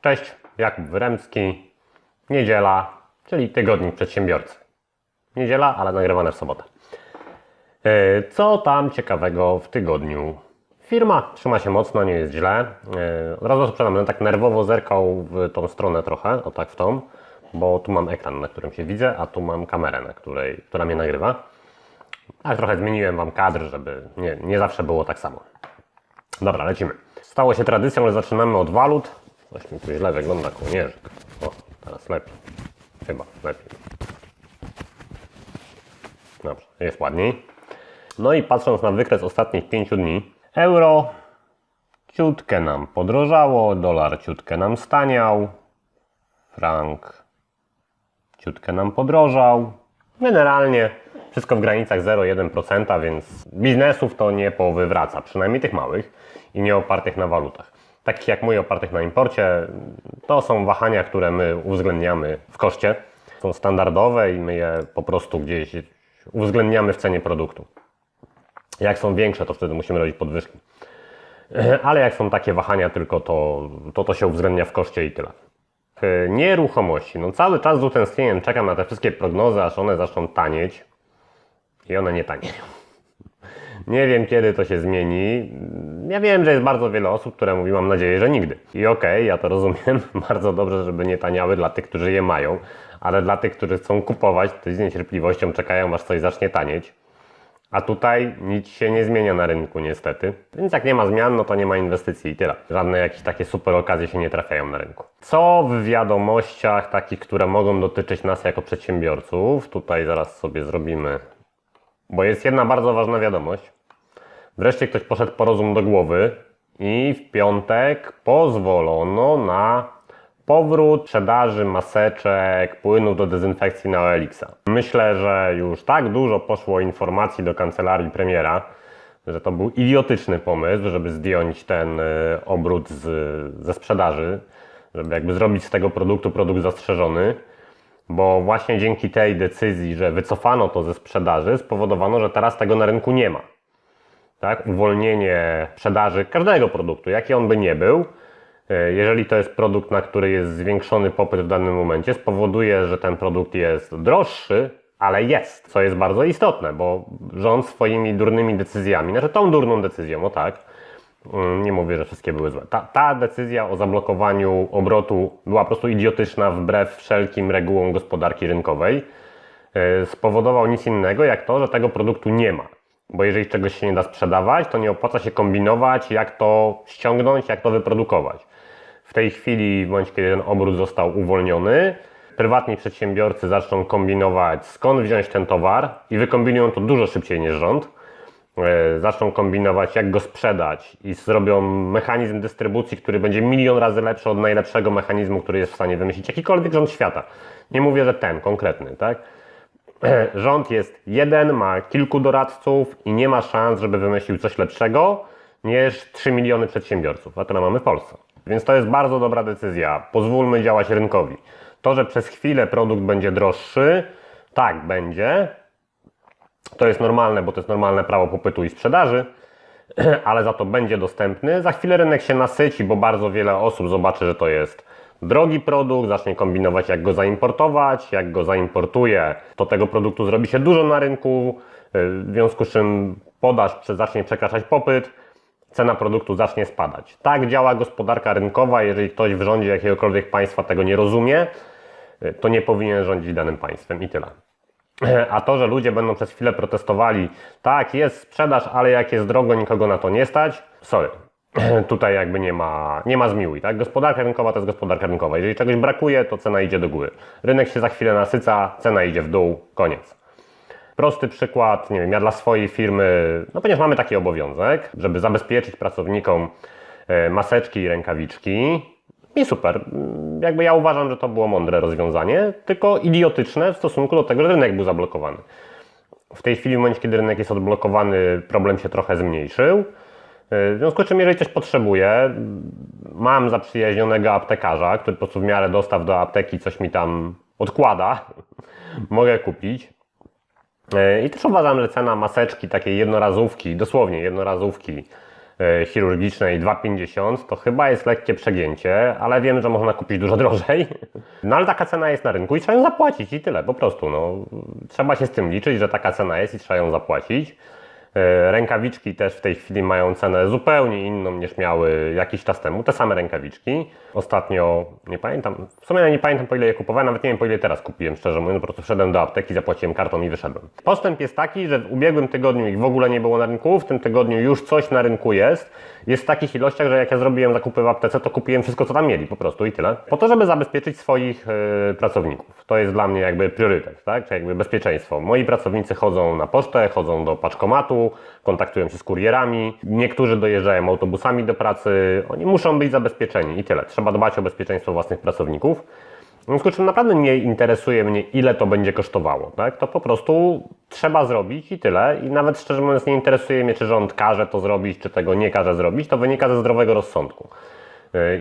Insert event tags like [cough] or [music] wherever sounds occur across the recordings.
Cześć, Jakub Wyremski. Niedziela, czyli tygodnik przedsiębiorcy. Niedziela, ale nagrywane w sobotę. E, Co tam ciekawego w tygodniu? Firma trzyma się mocno, nie jest źle. E, Od razu sprzedam, będę tak nerwowo zerkał w tą stronę trochę, o tak w tą, bo tu mam ekran, na którym się widzę, a tu mam kamerę, na której, która mnie nagrywa. Tak trochę zmieniłem Wam kadr, żeby nie, nie zawsze było tak samo. Dobra, lecimy. Stało się tradycją, że zaczynamy od walut. Coś mi tu źle wygląda kołnierzyk. O, teraz lepiej. Chyba lepiej. Dobrze, jest ładniej. No i patrząc na wykres ostatnich 5 dni, euro ciutkę nam podrożało, dolar ciutkę nam staniał, frank ciutkę nam podrożał. Generalnie wszystko w granicach 0,1%, więc biznesów to nie powywraca, przynajmniej tych małych i nie opartych na walutach. Takich jak mój opartych na imporcie, to są wahania, które my uwzględniamy w koszcie. Są standardowe i my je po prostu gdzieś uwzględniamy w cenie produktu. Jak są większe, to wtedy musimy robić podwyżki. [clears throat] Ale jak są takie wahania tylko, to to, to się uwzględnia w koszcie i tyle. E, Nieruchomości. No cały czas z utęsknieniem czekam na te wszystkie prognozy, aż one zaczną tanieć. I one nie tanieją. Nie wiem, kiedy to się zmieni. Ja wiem, że jest bardzo wiele osób, które mówi, mam nadzieję, że nigdy. I okej, ja to rozumiem. [laughs] Bardzo dobrze, żeby nie taniały dla tych, którzy je mają, ale dla tych, którzy chcą kupować, to z niecierpliwością czekają, aż coś zacznie tanieć. A tutaj nic się nie zmienia na rynku niestety. Więc jak nie ma zmian, no to nie ma inwestycji i tyle. Żadne jakieś takie super okazje się nie trafiają na rynku. Co w wiadomościach takich, które mogą dotyczyć nas jako przedsiębiorców? Tutaj zaraz sobie zrobimy. Bo jest jedna bardzo ważna wiadomość. Wreszcie ktoś poszedł po rozum do głowy i w piątek pozwolono na powrót sprzedaży maseczek, płynów do dezynfekcji na OLX. Myślę, że już tak dużo poszło informacji do kancelarii premiera, że to był idiotyczny pomysł, żeby zdjąć ten y, obrót z, ze sprzedaży, żeby jakby zrobić z tego produktu produkt zastrzeżony, bo właśnie dzięki tej decyzji, że wycofano to ze sprzedaży, spowodowano, że teraz tego na rynku nie ma tak? uwolnienie sprzedaży każdego produktu, jaki on by nie był, e, jeżeli to jest produkt, na który jest zwiększony popyt w danym momencie, spowoduje, że ten produkt jest droższy, ale jest, co jest bardzo istotne, bo rząd swoimi durnymi decyzjami, znaczy tą durną decyzją, o tak, nie mówię, że wszystkie były złe. Ta, ta decyzja o zablokowaniu obrotu była po prostu idiotyczna wbrew wszelkim regułom gospodarki rynkowej. E, Spowodował nic innego, jak to, że tego produktu nie ma. Bo jeżeli czegoś się nie da sprzedawać, to nie opłaca się kombinować, jak to ściągnąć, jak to wyprodukować. W tej chwili, momencie kiedy ten obrót został uwolniony, prywatni przedsiębiorcy zaczną kombinować, skąd wziąć ten towar i wykombinują to dużo szybciej niż rząd. E, Zaczną kombinować, jak go sprzedać i zrobią mechanizm dystrybucji, który będzie milion razy lepszy od najlepszego mechanizmu, który jest w stanie wymyślić jakikolwiek rząd świata. Nie mówię, że ten konkretny, tak? [clears throat] rząd jest jeden, ma kilku doradców i nie ma szans, żeby wymyślił coś lepszego niż 3 miliony przedsiębiorców, a tyle mamy w Polsce. Więc to jest bardzo dobra decyzja. Pozwólmy działać rynkowi. To, że przez chwilę produkt będzie droższy, tak, będzie. To jest normalne, bo to jest normalne prawo popytu i sprzedaży, [clears throat] ale za to będzie dostępny. Za chwilę rynek się nasyci, bo bardzo wiele osób zobaczy, że to jest drogi produkt, zacznie kombinować, jak go zaimportować. Jak go zaimportuje, to tego produktu zrobi się dużo na rynku, w związku z czym podaż zacznie przekraczać popyt, cena produktu zacznie spadać. Tak działa gospodarka rynkowa. Jeżeli ktoś w rządzie jakiegokolwiek państwa tego nie rozumie, to nie powinien rządzić danym państwem i tyle. A to, że ludzie będą przez chwilę protestowali, tak, jest sprzedaż, ale jak jest drogo, nikogo na to nie stać, sorry. [clears throat] Tutaj jakby nie ma, nie ma zmiłuj, tak? Gospodarka rynkowa to jest gospodarka rynkowa. Jeżeli czegoś brakuje, to cena idzie do góry. Rynek się za chwilę nasyca, cena idzie w dół, koniec. Prosty przykład, nie wiem, ja dla swojej firmy, no ponieważ mamy taki obowiązek, żeby zabezpieczyć pracownikom e, maseczki i rękawiczki. I super. Jakby ja uważam, że to było mądre rozwiązanie, tylko idiotyczne w stosunku do tego, że rynek był zablokowany. W tej chwili, w momencie, kiedy rynek jest odblokowany, problem się trochę zmniejszył. E, W związku z czym, jeżeli coś potrzebuję, mam zaprzyjaźnionego aptekarza, który po prostu w miarę dostaw do apteki coś mi tam odkłada, [laughs] mogę kupić. E, I też uważam, że cena maseczki, takiej jednorazówki, dosłownie jednorazówki chirurgicznej 2,50 to chyba jest lekkie przegięcie, ale wiem, że można kupić dużo drożej. [laughs] No ale taka cena jest na rynku i trzeba ją zapłacić i tyle, po prostu. No, trzeba się z tym liczyć, że taka cena jest i trzeba ją zapłacić. E, Rękawiczki też w tej chwili mają cenę zupełnie inną niż miały jakiś czas temu. Te same rękawiczki. Ostatnio, nie pamiętam, w sumie nie pamiętam po ile je kupowałem, nawet nie wiem po ile teraz kupiłem, szczerze mówiąc, po prostu wszedłem do apteki, zapłaciłem kartą i wyszedłem. Postęp jest taki, że w ubiegłym tygodniu ich w ogóle nie było na rynku, w tym tygodniu już coś na rynku jest. Jest w takich ilościach, że jak ja zrobiłem zakupy w aptece, to kupiłem wszystko, co tam mieli, po prostu i tyle. Po to, żeby zabezpieczyć swoich e, pracowników. To jest dla mnie jakby priorytet, tak? Czy jakby bezpieczeństwo. Moi pracownicy chodzą na pocztę, chodzą do paczkomatu, kontaktują się z kurierami. Niektórzy dojeżdżają autobusami do pracy. Oni muszą być zabezpieczeni i tyle. Trzeba dbać o bezpieczeństwo własnych pracowników. W związku z czym naprawdę nie interesuje mnie, ile to będzie kosztowało. Tak? To po prostu trzeba zrobić i tyle. I nawet szczerze mówiąc, nie interesuje mnie, czy rząd każe to zrobić, czy tego nie każe zrobić. To wynika ze zdrowego rozsądku.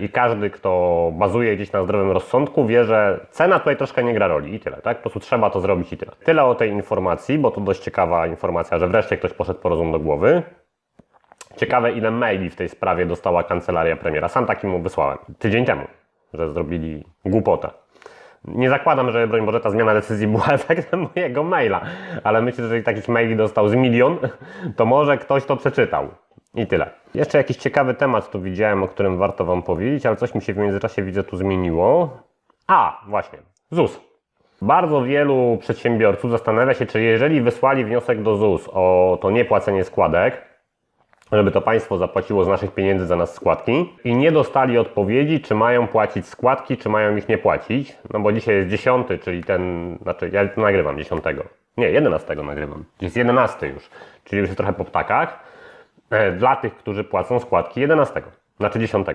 I każdy, kto bazuje gdzieś na zdrowym rozsądku, wie, że cena tutaj troszkę nie gra roli i tyle. Tak? Po prostu trzeba to zrobić i tyle. Tyle o tej informacji, bo to dość ciekawa informacja, że wreszcie ktoś poszedł po rozum do głowy. Ciekawe, ile maili w tej sprawie dostała kancelaria premiera. Sam taki mu wysłałem tydzień temu, że zrobili głupotę. Nie zakładam, że broń Boże ta zmiana decyzji była [laughs] efektem mojego maila, ale myślę, że jeżeli takich maili dostał z milion, to może ktoś to przeczytał. I tyle. Jeszcze jakiś ciekawy temat tu widziałem, o którym warto Wam powiedzieć, ale coś mi się w międzyczasie widzę tu zmieniło. A, właśnie, ZUS. Bardzo wielu przedsiębiorców zastanawia się, czy jeżeli wysłali wniosek do ZUS o to niepłacenie składek, żeby to państwo zapłaciło z naszych pieniędzy za nas składki i nie dostali odpowiedzi, czy mają płacić składki, czy mają ich nie płacić. No bo dzisiaj jest 10, czyli ten, znaczy ja to nagrywam 10. Nie, 11 nagrywam. Jest 11 już, czyli już jest trochę po ptakach. E, Dla tych, którzy płacą składki 11, znaczy 10.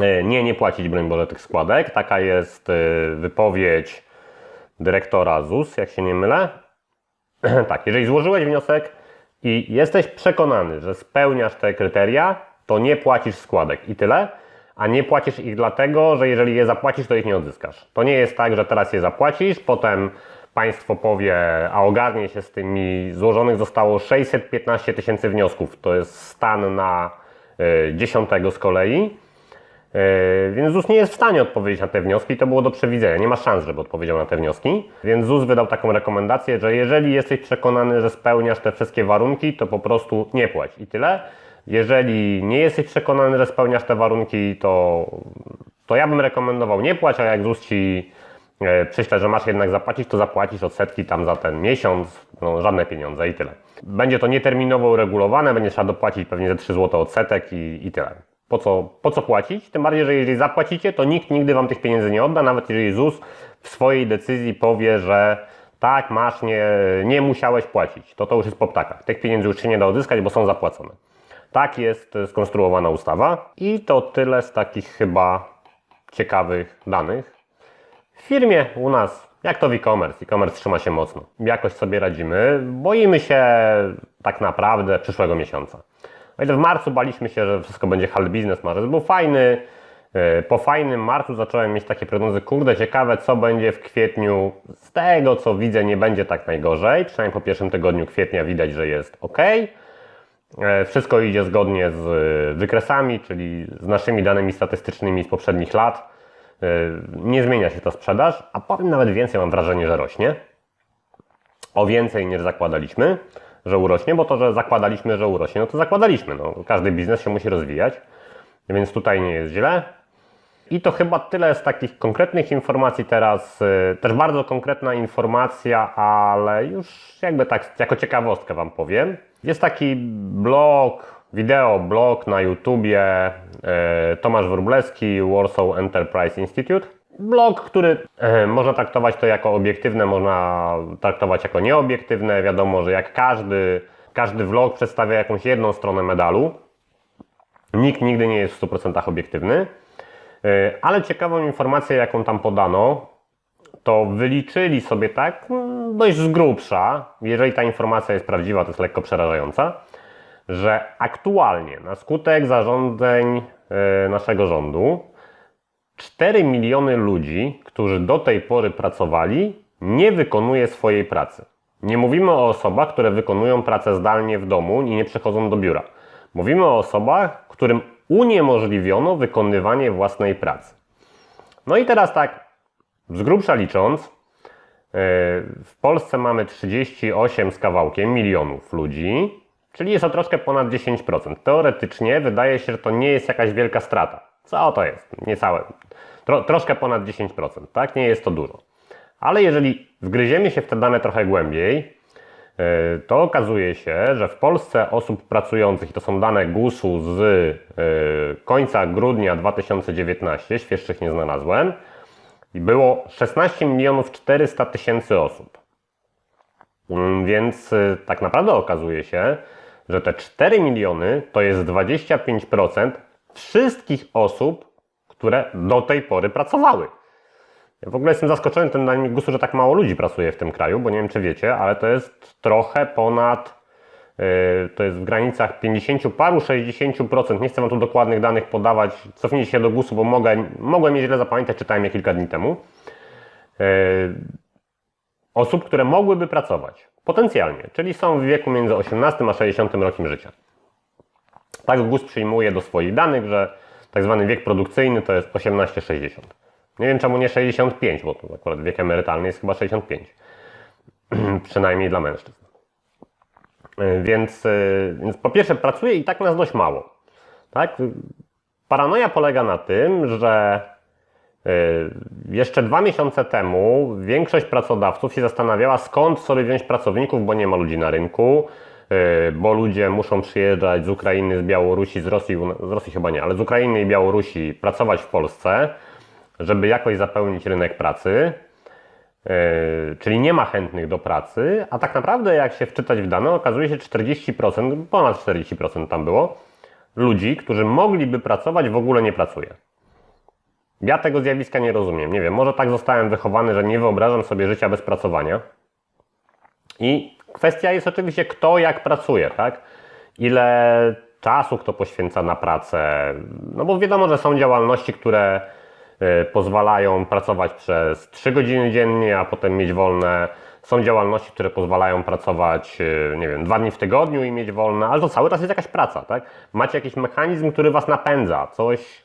E, Nie, nie płacić, broń Boże, tych składek. Taka jest e, wypowiedź dyrektora ZUS, jak się nie mylę. [clears throat] tak, jeżeli złożyłeś wniosek i jesteś przekonany, że spełniasz te kryteria, to nie płacisz składek i tyle. A nie płacisz ich dlatego, że jeżeli je zapłacisz, to ich nie odzyskasz. To nie jest tak, że teraz je zapłacisz, potem państwo powie, a ogarnie się z tymi, złożonych zostało 615 tysięcy wniosków. To jest stan na y, 10 z kolei. Yy, Więc ZUS nie jest w stanie odpowiedzieć na te wnioski, to było do przewidzenia. Nie ma szans, żeby odpowiedział na te wnioski. Więc ZUS wydał taką rekomendację, że jeżeli jesteś przekonany, że spełniasz te wszystkie warunki, to po prostu nie płać i tyle. Jeżeli nie jesteś przekonany, że spełniasz te warunki, to, to ja bym rekomendował nie płać, a jak ZUS ci e, przyśle, że masz jednak zapłacić, to zapłacisz odsetki tam za ten miesiąc, no żadne pieniądze i tyle. Będzie to nieterminowo uregulowane, będzie trzeba dopłacić pewnie ze 3 zł odsetek i, i tyle. Po co, po co płacić? Tym bardziej, że jeżeli zapłacicie, to nikt nigdy Wam tych pieniędzy nie odda, nawet jeżeli ZUS w swojej decyzji powie, że tak, masz, nie, nie musiałeś płacić. To to już jest po ptakach. Tych pieniędzy już się nie da odzyskać, bo są zapłacone. Tak jest skonstruowana ustawa i to tyle z takich chyba ciekawych danych. W firmie u nas, jak to w e-commerce, e-commerce trzyma się mocno. Jakoś sobie radzimy. Boimy się tak naprawdę przyszłego miesiąca. O ile w marcu baliśmy się, że wszystko będzie hard business, marzec był fajny. Yy, Po fajnym marcu zacząłem mieć takie prognozy, kurde, ciekawe co będzie w kwietniu. Z tego co widzę nie będzie tak najgorzej, przynajmniej po pierwszym tygodniu kwietnia widać, że jest ok. Wszystko idzie zgodnie z e, wykresami, czyli z naszymi danymi statystycznymi z poprzednich lat. E, Nie zmienia się ta sprzedaż, a powiem nawet więcej, mam wrażenie, że rośnie. O więcej niż zakładaliśmy, że urośnie, bo to, że zakładaliśmy, że urośnie, no to zakładaliśmy. No, każdy biznes się musi rozwijać, więc tutaj nie jest źle. I to chyba tyle z takich konkretnych informacji teraz. y, Też bardzo konkretna informacja, ale już jakby tak jako ciekawostkę Wam powiem. Jest taki blog, wideo blog na YouTubie y, Tomasz Wróblewski, Warsaw Enterprise Institute. Blog, który y, można traktować to jako obiektywne, można traktować jako nieobiektywne. Wiadomo, że jak każdy, każdy vlog przedstawia jakąś jedną stronę medalu. Nikt nigdy nie jest w 100% obiektywny. Yy, Ale ciekawą informację, jaką tam podano, to wyliczyli sobie tak mm, dość z grubsza, jeżeli ta informacja jest prawdziwa, to jest lekko przerażająca, że aktualnie na skutek zarządzeń yy, naszego rządu 4 miliony ludzi, którzy do tej pory pracowali, nie wykonuje swojej pracy. Nie mówimy o osobach, które wykonują pracę zdalnie w domu i nie przychodzą do biura. Mówimy o osobach, którym uniemożliwiono wykonywanie własnej pracy. No i teraz tak, z grubsza licząc, yy, w Polsce mamy 38 z kawałkiem milionów ludzi, czyli jest to troszkę ponad 10%. Teoretycznie wydaje się, że to nie jest jakaś wielka strata. Co to jest? Niecałe. Tro, troszkę ponad 10%, tak? Nie jest to dużo. Ale jeżeli wgryziemy się w te dane trochę głębiej, yy, to okazuje się, że w Polsce osób pracujących, i to są dane GUS-u z yy, końca grudnia 2019, świeższych nie znalazłem, było 16 milionów 400 tysięcy osób. Mm, Więc y, tak naprawdę okazuje się, że te 4 miliony to jest 25% wszystkich osób, które do tej pory pracowały. Ja w ogóle jestem zaskoczony tym daniem GUS-u, że tak mało ludzi pracuje w tym kraju, bo nie wiem czy wiecie, ale to jest trochę ponad, yy, to jest w granicach 50 paru, 60%. Nie chcę wam tu dokładnych danych podawać. Cofnijcie się do GUS-u, bo mogę, mogłem je źle zapamiętać, czytałem je kilka dni temu. Yy, osób, które mogłyby pracować potencjalnie, czyli są w wieku między 18 a 60 rokiem życia. Tak GUS przyjmuje do swoich danych, że tak zwany wiek produkcyjny to jest 18-60. Nie wiem czemu nie 65, bo to akurat wiek emerytalny jest chyba 65. [clears throat] Przynajmniej dla mężczyzn. Yy, Więc, yy, więc po pierwsze pracuje i tak nas dość mało. Tak? Paranoja polega na tym, że jeszcze dwa miesiące temu większość pracodawców się zastanawiała, skąd sobie wziąć pracowników, bo nie ma ludzi na rynku, yy, bo ludzie muszą przyjeżdżać z Ukrainy, z Białorusi, z Rosji, z Rosji chyba nie, ale z Ukrainy i Białorusi pracować w Polsce, żeby jakoś zapełnić rynek pracy. Yy, czyli nie ma chętnych do pracy, a tak naprawdę jak się wczytać w dane, okazuje się 40%, ponad 40% tam było, ludzi, którzy mogliby pracować, w ogóle nie pracuje. Ja tego zjawiska nie rozumiem. Nie wiem, może tak zostałem wychowany, że nie wyobrażam sobie życia bez pracowania. I kwestia jest oczywiście, kto jak pracuje, tak? Ile czasu kto poświęca na pracę. No bo wiadomo, że są działalności, które y, pozwalają pracować przez 3 godziny dziennie, a potem mieć wolne. Są działalności, które pozwalają pracować, y, nie wiem, dwa dni w tygodniu i mieć wolne, ale to cały czas jest jakaś praca, tak? Macie jakiś mechanizm, który was napędza, coś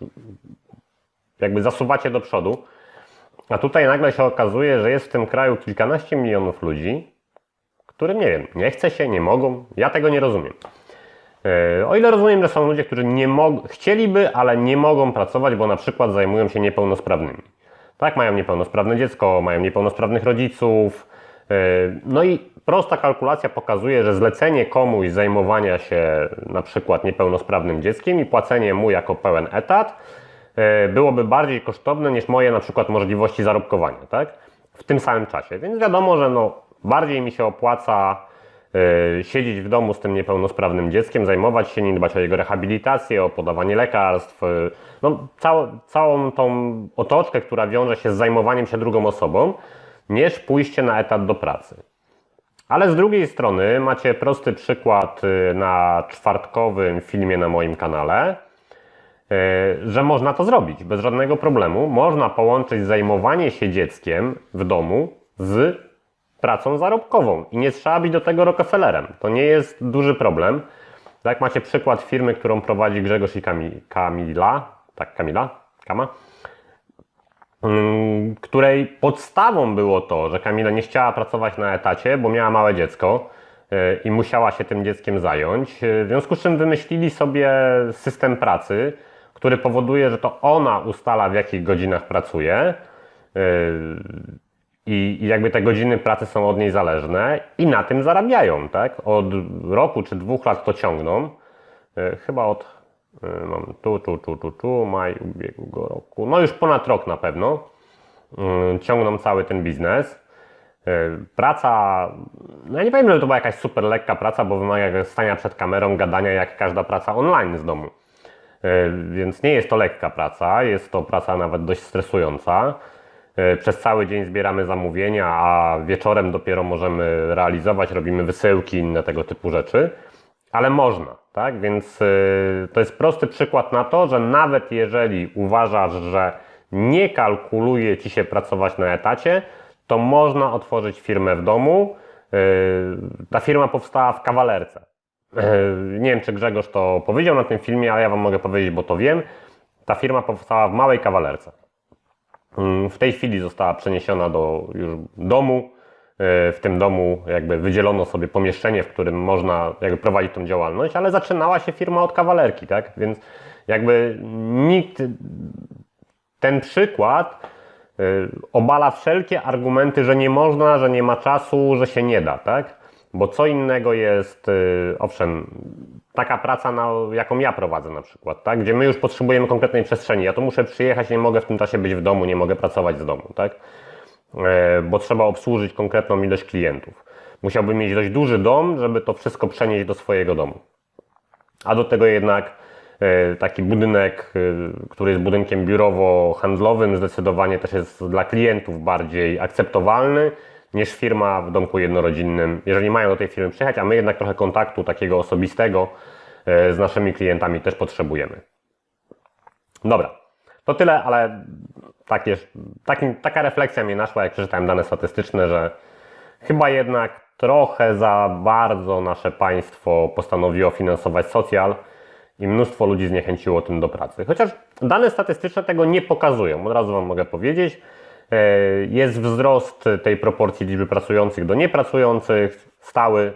jakby zasuwacie do przodu. A tutaj nagle się okazuje, że jest w tym kraju kilkanaście milionów ludzi, którym nie wiem, nie chce się, nie mogą. Ja tego nie rozumiem. E, O ile rozumiem, że są ludzie, którzy nie chcieliby, ale nie mogą pracować, bo na przykład zajmują się niepełnosprawnymi. Tak, mają niepełnosprawne dziecko, mają niepełnosprawnych rodziców. E, No i prosta kalkulacja pokazuje, że zlecenie komuś zajmowania się na przykład niepełnosprawnym dzieckiem i płacenie mu jako pełen etat byłoby bardziej kosztowne niż moje na przykład możliwości zarobkowania, tak? W tym samym czasie. Więc wiadomo, że no, bardziej mi się opłaca e, siedzieć w domu z tym niepełnosprawnym dzieckiem, zajmować się nim, dbać o jego rehabilitację, o podawanie lekarstw, e, no, całą, całą tą otoczkę, która wiąże się z zajmowaniem się drugą osobą, niż pójście na etat do pracy. Ale z drugiej strony macie prosty przykład na czwartkowym filmie na moim kanale, że można to zrobić bez żadnego problemu. Można połączyć zajmowanie się dzieckiem w domu z pracą zarobkową i nie trzeba być do tego Rockefellerem. To nie jest duży problem. Tak macie przykład firmy, którą prowadzi Grzegorz i Kami- Kamila, tak Kamila, Kama, ym, której podstawą było to, że Kamila nie chciała pracować na etacie, bo miała małe dziecko yy, i musiała się tym dzieckiem zająć. Yy, W związku z czym wymyślili sobie system pracy, który powoduje, że to ona ustala w jakich godzinach pracuje. Yy, I, jakby te godziny pracy są od niej zależne i na tym zarabiają, tak? Od roku czy dwóch lat to ciągną. Yy, Chyba od yy, mam tu, tu, tu, tu, tu, maj ubiegłego roku. No już ponad rok na pewno. Ciągną cały ten biznes. Praca, no ja nie powiem, że to była jakaś super lekka praca, bo wymaga stania przed kamerą, gadania jak każda praca online z domu. Yy, Więc nie jest to lekka praca, jest to praca nawet dość stresująca. Yy, Przez cały dzień zbieramy zamówienia, a wieczorem dopiero możemy realizować, robimy wysyłki, inne tego typu rzeczy. Ale można, tak? Więc yy, to jest prosty przykład na to, że nawet jeżeli uważasz, że nie kalkuluje ci się pracować na etacie, to można otworzyć firmę w domu ta firma powstała w kawalerce. Yy, Nie wiem, czy Grzegorz to powiedział na tym filmie, ale ja Wam mogę powiedzieć, bo to wiem. Ta firma powstała w małej kawalerce. Mm, W tej chwili została przeniesiona do już domu. Yy, W tym domu jakby wydzielono sobie pomieszczenie, w którym można jakby prowadzić tą działalność, ale zaczynała się firma od kawalerki, tak? Więc jakby nikt ten przykład y, obala wszelkie argumenty, że nie można, że nie ma czasu, że się nie da, tak? Bo co innego jest, y, owszem, taka praca, na, jaką ja prowadzę na przykład, tak? Gdzie my już potrzebujemy konkretnej przestrzeni. Ja to muszę przyjechać, nie mogę w tym czasie być w domu, nie mogę pracować z domu, tak? E, Bo trzeba obsłużyć konkretną ilość klientów. Musiałbym mieć dość duży dom, żeby to wszystko przenieść do swojego domu. A do tego jednak e, taki budynek, e, który jest budynkiem biurowo-handlowym, zdecydowanie też jest dla klientów bardziej akceptowalny niż firma w domku jednorodzinnym. Jeżeli mają do tej firmy przyjechać, a my jednak trochę kontaktu takiego osobistego e, z naszymi klientami też potrzebujemy. Dobra, to tyle, ale takie, taki, taka refleksja mnie naszła, jak przeczytałem dane statystyczne, że chyba jednak trochę za bardzo nasze państwo postanowiło finansować socjal i mnóstwo ludzi zniechęciło tym do pracy. Chociaż dane statystyczne tego nie pokazują, od razu Wam mogę powiedzieć. E, Jest wzrost tej proporcji liczby pracujących do niepracujących, stały.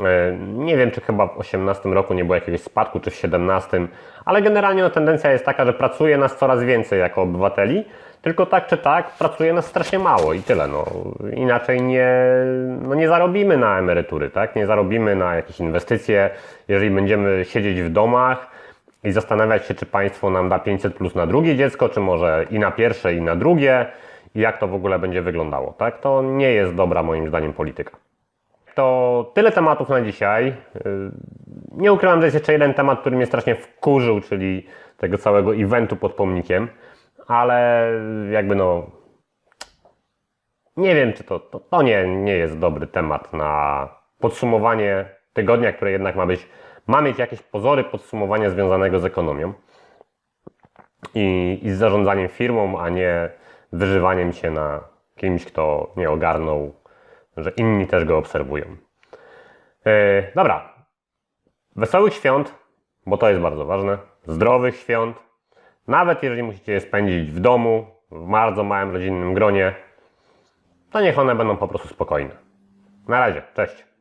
E, Nie wiem, czy chyba w 2018 roku nie było jakiegoś spadku, czy w 2017, ale generalnie no, tendencja jest taka, że pracuje nas coraz więcej jako obywateli, tylko tak czy tak pracuje nas strasznie mało i tyle. No. Inaczej nie, no nie zarobimy na emerytury, tak? nie zarobimy na jakieś inwestycje, jeżeli będziemy siedzieć w domach i zastanawiać się, czy państwo nam da 500 plus na drugie dziecko, czy może i na pierwsze, i na drugie, jak to w ogóle będzie wyglądało. Tak? To nie jest dobra moim zdaniem polityka. To tyle tematów na dzisiaj. Yy, Nie ukrywam, że jest jeszcze jeden temat, który mnie strasznie wkurzył, czyli tego całego eventu pod pomnikiem, ale jakby no. Nie wiem, czy to, to, to nie, nie jest dobry temat na podsumowanie tygodnia, które jednak ma być, ma mieć jakieś pozory podsumowania związanego z ekonomią i, i z zarządzaniem firmą, a nie wyżywaniem się na kimś, kto nie ogarnął, że inni też go obserwują. Yy, dobra. Wesołych świąt, bo to jest bardzo ważne. Zdrowych świąt. Nawet jeżeli musicie je spędzić w domu, w bardzo małym rodzinnym gronie, to niech one będą po prostu spokojne. Na razie, cześć.